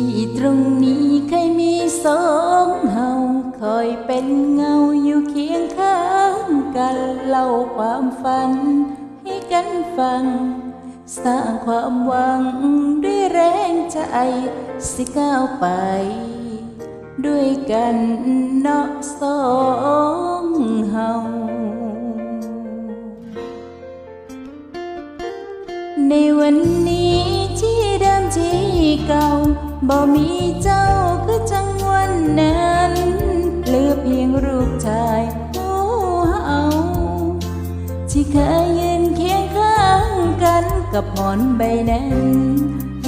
ที่ตรงนี้เคยมีสองเฮาคอยเป็นเงาอยู่เคียงข้างกันเล่าความฝันให้กันฟัง สร้างความหวังด้วยแรงใจสิก้าวไป ด้วยกันเนาะสองเฮาในวันนี้ที่เดิมที่เก่า บ่มีเจ้าคือจังวันนั้นเหลือเพียงรูปชายผู้เฮาที่เคยยืนเคียงข้างกันกับหมอนใบนั้น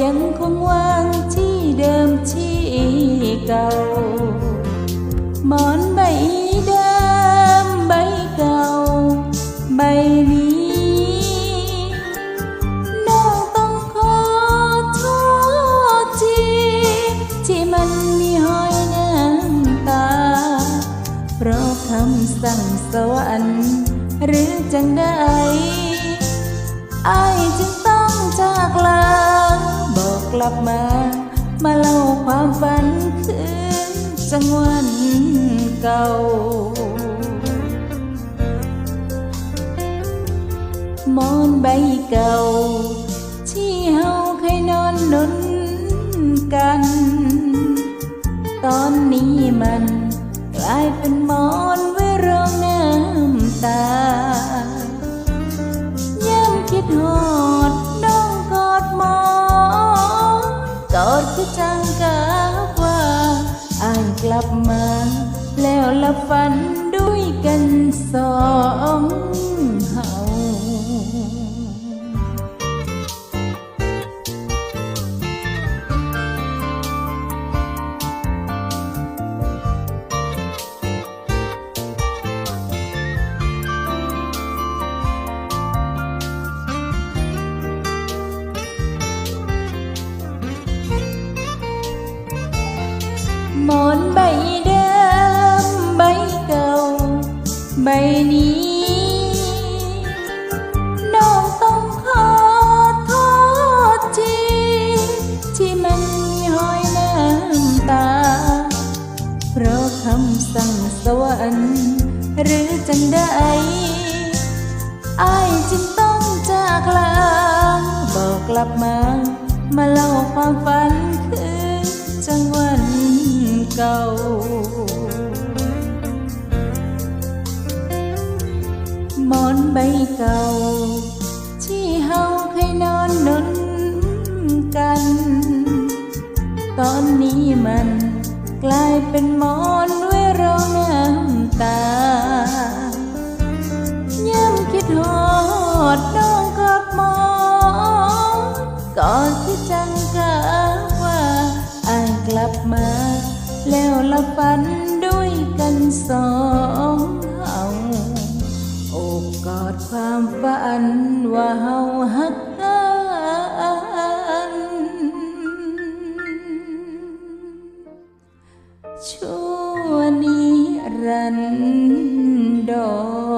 ยังคงวางที่เดิมที่เก่า เพราะคำสั่งสวรรค์หรือจังใดอายจึงต้องจากลาบอกกลับมา มาเล่าความฝันคืนจังวันเก่า มอนใบเก่า ที่เฮาเคยนอนนุนกัน ตอนนี้มัน ลายเป็นมอนไว้รองน้ำตาย้ำคิดหอดน้องกอดหมอนกอดคือจังกาว่าอ่านกลับมา แล้วละฝันด้วยกันสอง หมอนใบเดิมใบเก่า ใบนี้ น้องต้องขอโทษทีที่มันมีหอยน้ำตา เพราะคำสั่งสวรรค์หรือจังใดอายจึงต้องจากลาบอกกลับมา มาเล่าความฝันคืนจังวัน เก่า มอนใบเก่า ที่เฮาเคยนอนหนุนกัน ตอนนี้มันกลายเป็นมอนไว้รองน้ำตาย้ำคิดหอดน้องกอดมอนก่อนที่จังกาว่าอายกลับมา แล้วละฝันด้วยกันสองเฮาโอบกอดความฝันว่าเฮาฮักกันชั่วนิรันดร